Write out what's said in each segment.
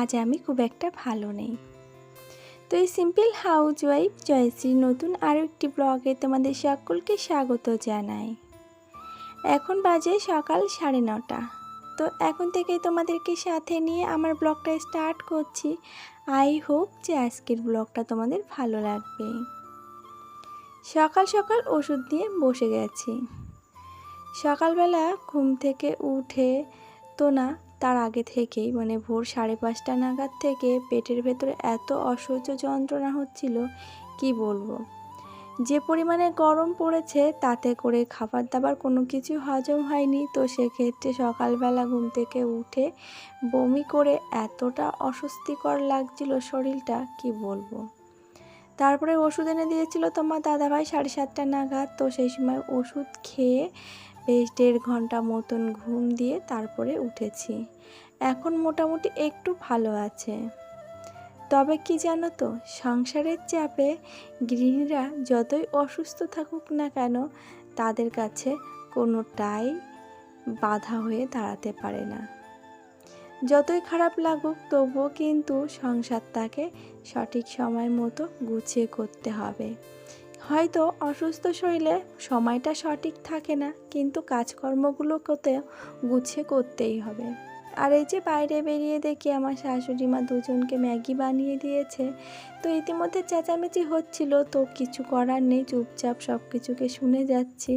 আজ আমি খুব একটা ভালো নেই। তো এই সিম্পল হাউস ওয়াইফ জয়শ্রী নতুন আরও একটি ব্লগে তোমাদের সকলকে স্বাগত জানাই। এখন বাজে সকাল সাড়ে নটা। তো এখন থেকে তোমাদেরকে সাথে নিয়ে আমার ব্লগটা স্টার্ট করছি। আই হোপ যে আজকের ব্লগটা তোমাদের ভালো লাগবে। সকাল সকাল ওষুধ দিয়ে বসে গেছি। সকালবেলা ঘুম থেকে উঠে তো না তার আগে থেকেই মানে ভোর সাড়ে পাঁচটা নাগাদ থেকে পেটের ভেতরে এত অসহ্য যন্ত্রণা হচ্ছিল, কি বলব? যে পরিমাণে গরম পড়েছে, তাতে করে খাবার দাবার কোনো কিছু হজম হয়নি। তো সেক্ষেত্রে সকালবেলা ঘুম থেকে উঠে বমি করে এতটা অস্বস্তিকর লাগছিল শরীরটা, কি বলব? তারপরে ওষুধ এনে দিয়েছিল তোমার দাদাভাই সাড়ে সাতটা নাগাদ। তো সেই সময় ওষুধ খেয়ে বেশ দেড় ঘণ্টা মতন ঘুম দিয়ে তারপরে উঠেছি। এখন মোটামুটি একটু ভালো আছে। তবে কি জানো তো, সংসারের চাপে গৃহিণীরা যতই অসুস্থ থাকুক না কেন, তাদের কাছে কোনোটাই বাধা হয়ে দাঁড়াতে পারে না। যতই খারাপ লাগুক, তবুও কিন্তু সংসারটাকে সঠিক সময় মতো গুছিয়ে করতে হবে। হয়তো অসুস্থ শরীরে সময়টা সঠিক থাকে না, কিন্তু কাজকর্মগুলো করতে গুছিয়ে করতেই হবে। আর এই যে বাইরে বেরিয়ে দেখি আমার শাশুড়ি মা দুজনকে ম্যাগি বানিয়ে দিয়েছে, তো ইতিমধ্যে চেঁচামেচি হচ্ছিল, তো কিছু করার নেই, চুপচাপ সব কিছুকে শুনে যাচ্ছি।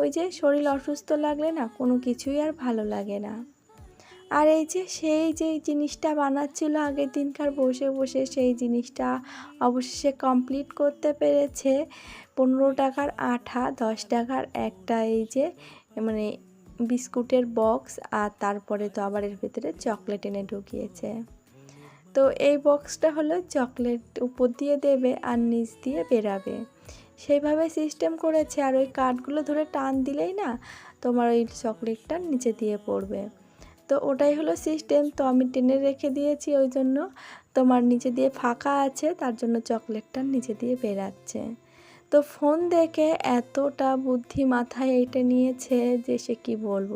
ওই যে শরীর অসুস্থ লাগলে না, কোনো কিছুই আর ভালো লাগে না। আর এই যে সেই যে জিনিসটা বানাচ্ছিল আগের দিনকার বসে বসে, সেই জিনিসটা অবশেষে কমপ্লিট করতে পেরেছে। পনেরো টাকার আঠা, দশ টাকার একটা এই যে মানে বিস্কুটের বক্স আর তারপরে তো আবার এর ভেতরে চকলেট এনে ঢুকিয়েছে। তো এই বক্সটা হলো চকলেট উপর দিয়ে দেবে আর নিচ দিয়ে বেরাবে। সেইভাবে সিস্টেম করেছে আর ওই কাঠগুলো ধরে টান দিলেই না তোমার ওই চকলেটটা নিচে দিয়ে পড়বে। তো ওটাই হলো সিস্টেম তো আমি টেনে রেখে দিয়েছি ওই জন্য তোমার নিচে দিয়ে ফাঁকা আছে, তার জন্য চকলেটটা নিচে দিয়ে বেরাচ্ছে। তো ফোন দেখে এতটা বুদ্ধি মাথায় এটা নিয়েছে যে সে কি বলব।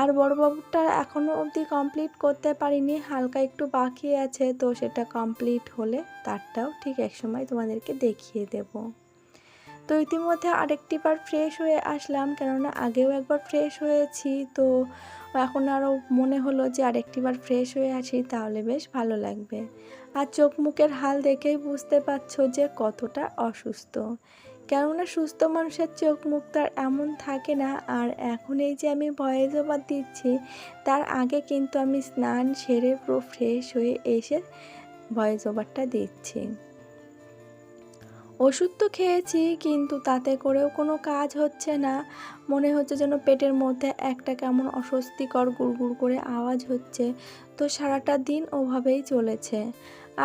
আর বড়বাবুটা এখনও অবধি কমপ্লিট করতে পারিনি, হালকা একটু বাকি আছে, তো সেটা কমপ্লিট হলে তারটাও ঠিক এক সময় তোমাদেরকে দেখিয়ে দেব। তো ইতিমধ্যে আরেকটি বার ফ্রেশ হয়ে আসলাম, কেননা আগেও একবার ফ্রেশ হয়েছি। তো এখন আরও মনে হলো যে আরেকটিবার ফ্রেশ হয়ে আসি, তাহলে বেশ ভালো লাগবে। আর চোখ মুখের হাল দেখেই বুঝতে পারছ যে কতটা অসুস্থ। কেননা সুস্থ মানুষের চোখ মুখ তার এমন থাকে না, আর এখন এই যে আমি ভয়েস ওভার দিচ্ছি, তার আগে কিন্তু আমি স্নান সেরে পুরো ফ্রেশ হয়ে এসে ভয়েস ওভারটা দিচ্ছি। ওষুধ তো খেয়েছি, কিন্তু তাতে করেও কোনো কাজ হচ্ছে না। মনে হচ্ছে যেন পেটের মধ্যে একটা কেমন অস্বস্তিকর গুড়গুড় করে আওয়াজ হচ্ছে। তো সারাটা দিন ওভাবেই চলেছে।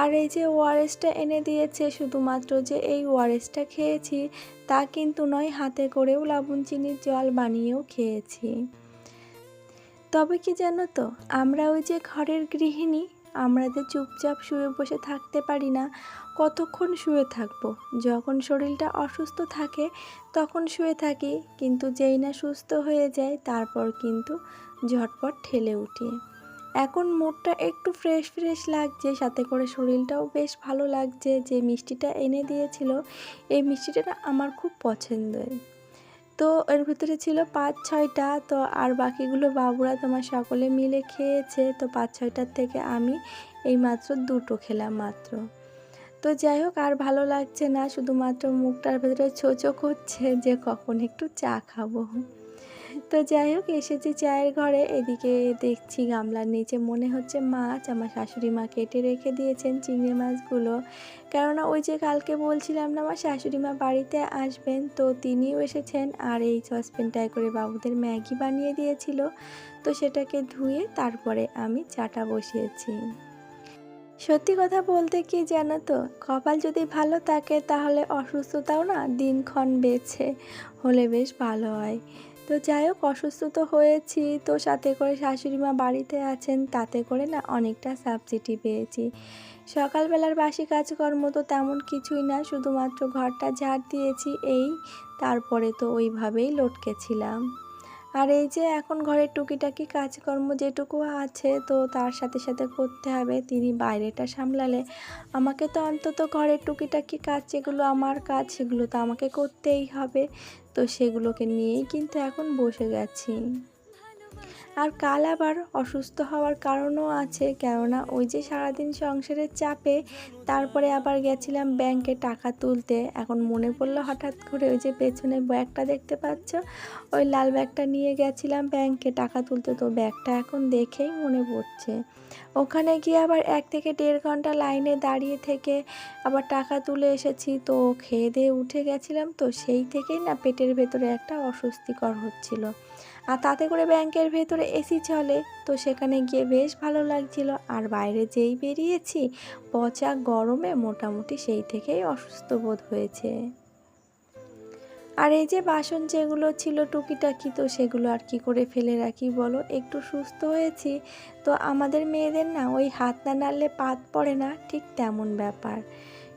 আর এই যে ওআরএসটা এনে দিয়েছে, শুধুমাত্র যে এই ওআরএসটা খেয়েছি, তা কিন্তু নয়, হাতে করেও লবণ চিনির জল বানিয়েও খেয়েছি। তবে কি জানো তো, আমরা ওই যে ঘরের গৃহিণী, আমরা যে চুপচাপ শুয়ে বসে থাকতে পারি না। কতক্ষণ শুয়ে থাকব? যখন শরীরটা অসুস্থ থাকে, তখন শুয়ে থাকি। কিন্তু যেই না সুস্থ হয়ে যায়, তারপর কিন্তু ঝটপট ঠেলে উঠি। এখন মুডটা একটু ফ্রেশ ফ্রেশ লাগছে। সাথে করে শরীরটাও বেশ ভালো লাগছে। যে মিষ্টিটা এনে দিয়েছিল, এই মিষ্টিটা আমার খুব পছন্দের। তো এর ভিতরে ছিল পাঁচ ছয়টা। তো আর বাকিগুলো বাবুরা তোমার সকলে মিলে খেয়েছে। তো পাঁচ ছয়টার থেকে আমি এই মাত্র দুটো খেলাম মাত্র। তো যাই হোক, আর ভালো লাগছে না। শুধুমাত্র মুখটার ভেতরে ছোচো করছে যে কখন একটু চা খাব। তো যাই হোক, এসেছি চায়ের ঘরে। এদিকে দেখছি গামলার নিচে মনে হচ্ছে মাছ। আমার শাশুড়ি মা কেটে রেখে দিয়েছেন চিংড়ি মাছগুলো। কেননা ওই যে কালকে বলছিলাম না, আমার শাশুড়ি মা বাড়িতে আসবেন, তো তিনিও এসেছেন। আর এই সসপেনটায় করে বাবুদের ম্যাগি বানিয়ে দিয়েছিল। তো সেটাকে ধুয়ে তারপরে আমি চাটা বসিয়েছি। সত্যি কথা বলতে কি জানো তো? কপাল যদি ভালো থাকে তাহলে অসুস্থতাও না দিনক্ষণ বেছে হলে বেশ ভালো হয়। তো যাই হোক, অসুস্থ তো হয়েছি। তো সাথে করে শাশুড়ি মা বাড়িতে আছেন, তাতে করে না অনেকটা সাবসিডি পেয়েছি। সকালবেলার বাসি কাজকর্ম তো তেমন কিছুই না, শুধুমাত্র ঘরটা ঝাড় দিয়েছি, এই তারপরে তো ওইভাবেই লটকেছিলাম। আর এই যে এখন ঘরের টুকিটাকি কাজকর্ম যেটুকু আছে, তো তার সাথে সাথে করতে হবে। তিনি বাইরেটা সামলালে আমাকে তো অন্তত ঘরের টুকিটাকি কাজ, যেগুলো আমার কাজ, সেগুলো তো আমাকে করতেই হবে। তো সেগুলোকে নিয়েই কিন্তু এখন বসে গেছি। আর কাল আবার অসুস্থ হওয়ার কারণও আছে। কেননা ওই যে সারাদিন সংসারের চাপে, তারপরে আবার গেছিলাম ব্যাংকে টাকা তুলতে। এখন মনে পড়ল হঠাৎ করে ওই যে পেছনে ব্যাগটা দেখতে পাচ্ছ? ওই লাল ব্যাগটা নিয়ে গেছিলাম ব্যাংকে টাকা তুলতে। তো ব্যাগটা এখন দেখেই মনে পড়ছে। ওখানে গিয়ে আবার এক থেকে দেড় ঘণ্টা লাইনে দাঁড়িয়ে থেকে আবার টাকা তুলে এসেছি। তো খেয়ে দিয়ে উঠে গেছিলাম। তো সেই থেকেই না পেটের ভেতরে একটা অস্বস্তিকর হচ্ছিল। আর তাতে করে ব্যাংকের ভেতরে এসি চলে। তো সেখানে গিয়ে বেশ ভালো লাগছিল। আর বাইরে যেই বেরিয়েছি, পচা গরমে মোটামুটি সেই থেকেই অসুস্থ বোধ হয়েছে। আর এই যে বাসন যেগুলো ছিল টুকিটাকি, তো সেগুলো আর কি করে ফেলে রাখি বলো? একটু সুস্থ হয়েছি, তো আমাদের মেয়েদের না ওই হাত না নাড়লে পাত পড়ে না, ঠিক তেমন ব্যাপার।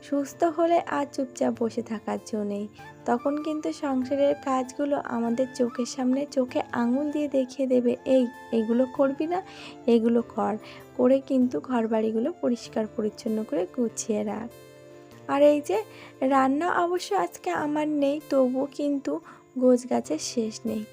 সুস্থ হলে আর চুপচাপ বসে থাকার জন্যেই তখন কিন্তু সংসারের কাজগুলো আমাদের চোখের সামনে চোখে আঙুল দিয়ে দেখিয়ে দেবে, এই, এগুলো করবি না, এগুলো কর। করে কিন্তু ঘরবাড়িগুলো পরিষ্কার পরিচ্ছন্ন করে গুছিয়ে রাখ। আর এই যে রান্না অবশ্য আজকে আমার নেই, তবুও কিন্তু গোছ গাছের শেষ নেই।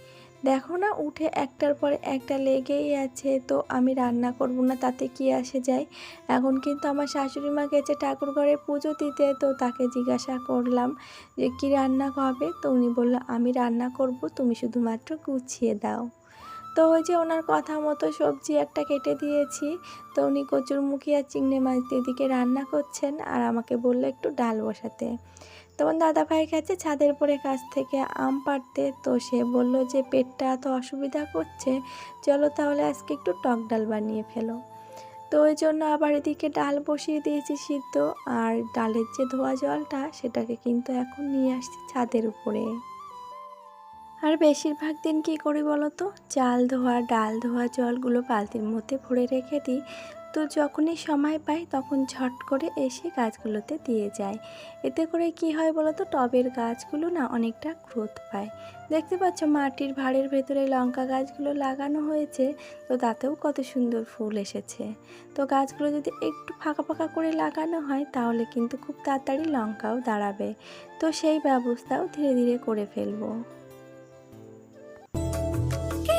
দেখো না, উঠে একটার পরে একটা লেগেই আছে, তো আমি রান্না করব না, তাতে কি আসে যায়? এখন কিন্তু আমার শাশুড়ি মা গেছে ঠাকুর ঘরে পুজো দিতে, তো তাকে জিজ্ঞাসা করলাম যে, কি রান্না হবে? তো উনি বলল, আমি রান্না করব, তুমি শুধুমাত্র গুছিয়ে দাও। তো ওই যে ওনার কথা মতো সবজি একটা কেটে দিয়েছি। তো উনি কচুরমুখী আর চিংড়ি মাছ দিয়ে দিকে রান্না করছেন আর আমাকে বলল একটু ডাল বসাতে। তখন দাদা ভাই গেছে ছাদের পরে কাছ থেকে আম পাড়তে। তো সে বলল যে পেটটা এত অসুবিধা করছে, চলো তাহলে আজকে একটু টক ডাল বানিয়ে ফেলো। তো ওই জন্য আবার এদিকে ডাল বসিয়ে দিয়েছি সিদ্ধ। আর ডালের যে ধোয়া জলটা সেটাকে কিন্তু এখন নিয়ে আসছি ছাদের উপরে। আর বেশিরভাগ দিন কি করি বলো তো? চাল ধোয়া, ডাল ধোয়া, জলগুলো বালতির মধ্যে ভরে রেখে দিই। তো যখনই সময় পাই তখন ঝট করে এসে গাছগুলোতে দিয়ে যায় এতে করে কি হয় বলো তো? টবের গাছগুলো না অনেকটা গ্রোথ পায়। দেখতে পাচ্ছ মাটির ভাড়ের ভেতরে লঙ্কা গাছগুলো লাগানো হয়েছে, তো তাতেও কত সুন্দর ফুল এসেছে। তো গাছগুলো যদি একটু ফাঁকা ফাঁকা করে লাগানো হয় তাহলে কিন্তু খুব তাড়াতাড়ি লঙ্কাও দাঁড়াবে। তো সেই ব্যবস্থাও ধীরে ধীরে করে ফেলব।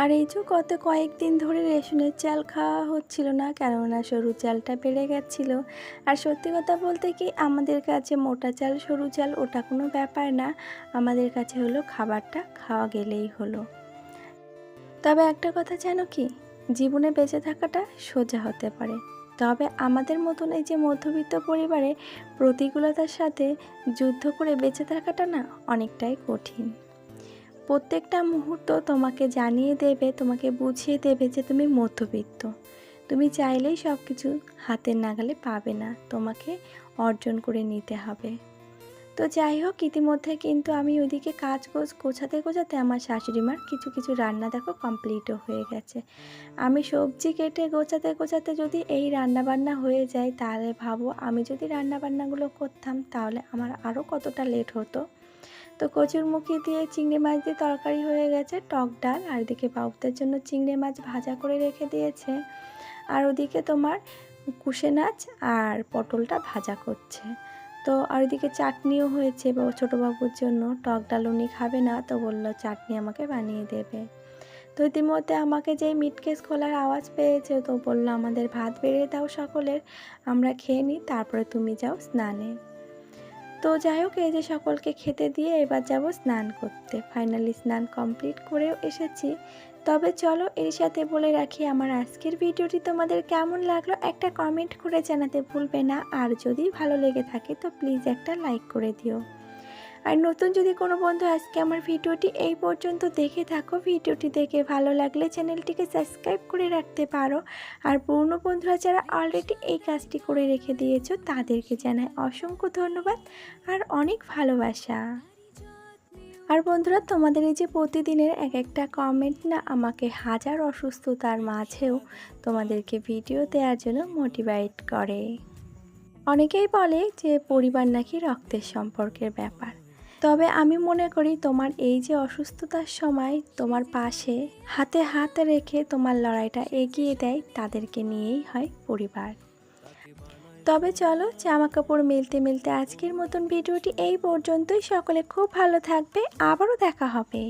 আর এই যে গত কয়েকদিন ধরে রেশনের চাল খাওয়া হচ্ছিল না, কেননা সরু চালটা বেড়ে গেছিল। আর সত্যি কথা বলতে কি, আমাদের কাছে মোটা চাল, সরু চাল, ওটা কোনো ব্যাপার না। আমাদের কাছে হলো খাবারটা, খাওয়া গেলেই হলো। তবে একটা কথা জানো কি, জীবনে বেঁচে থাকাটা সোজা হতে পারে। তবে আমাদের মতন এই যে মধ্যবিত্ত পরিবারে প্রতিকূলতার সাথে যুদ্ধ করে বেঁচে থাকাটা না অনেকটাই কঠিন। প্রত্যেকটা মুহূর্ত তোমাকে জানিয়ে দেবে, তোমাকে বুঝিয়ে দেবে যে তুমি মধ্যবিত্ত। তুমি চাইলেই সব কিছু হাতের নাগালে পাবে না, তোমাকে অর্জন করে নিতে হবে। তো যাই হোক, ইতিমধ্যে কিন্তু আমি ওইদিকে কাজ গোছ, গোছাতে গোছাতে আমার শাশুড়ি মার কিছু কিছু রান্না দেখো কমপ্লিটও হয়ে গেছে। আমি সবজি কেটে গোছাতে গোছাতে যদি এই রান্না বান্না হয়ে যায়, তাহলে ভাবো আমি যদি রান্না বান্নাগুলো করতাম, তাহলে আমার আরও কতটা লেট হতো। তো কচুর মুখি দিয়ে চিংড়ি মাছ দিয়ে তরকারি হয়ে গেছে, টক ডাল, আর এদিকে বাবুদের জন্য চিংড়ি মাছ ভাজা করে রেখে দিয়েছে। আর ওদিকে তোমার কুশে নাচ আর পটলটা ভাজা করছে। তো আর ওদিকে চাটনিও হয়েছে ছোটো বাবুর জন্য, টক ডাল উনি খাবে না, তো বলল চাটনি আমাকে বানিয়ে দেবে। তো ইতিমধ্যে আমাকে যেই মিটকেস খোলার আওয়াজ পেয়েছে, তো বলল আমাদের ভাত বেড়ে দাও সকলের, আমরা খেয়ে নিই, তারপরে তুমি যাও স্নানে। তো যাই হোক, এই যে সকলকে খেতে দিয়ে এবার যাব স্নান করতে। ফাইনালি স্নান কমপ্লিট করেও এসেছি। তবে চলো এর সাথে বলে রাখি, আমার আজকের ভিডিওটি তোমাদের কেমন লাগল একটা কমেন্ট করে জানাতে ভুলবে না। আর যদি ভালো লেগে থাকে, তো প্লিজ একটা লাইক করে দিও। আর নতুন যদি কোনো বন্ধু আজকে আমার ভিডিওটি এই পর্যন্ত দেখে থাকো, ভিডিওটি দেখে ভালো লাগলে চ্যানেলটিকে সাবস্ক্রাইব করে রাখতে পারো। আর পুরনো বন্ধুরা যারা অলরেডি এই কাজটি করে রেখে দিয়েছ, তাদেরকে জানাই অসংখ্য ধন্যবাদ আর অনেক ভালোবাসা। আর বন্ধুরা, তোমাদের এই যে প্রতিদিনের এক একটা কমেন্ট না, আমাকে হাজার অসুস্থতার মাঝেও তোমাদেরকে ভিডিও দেওয়ার জন্য মোটিভেট করে। অনেকেই বলে যে পরিবার নাকি রক্তের সম্পর্কের ব্যাপার। তবে আমি মনে করি তোমার এই যে অসুস্থতার সময় তোমার পাশে হাতে হাত রেখে তোমার লড়াইটা এগিয়ে দেয় তাদেরকে নিয়েই হয় পরিবার। তবে চলো জামা কাপড় মিলতে মিলতে আজকের মতন ভিডিওটি এই পর্যন্তই। সকলে খুব ভালো থাকবে। আবারও দেখা হবে।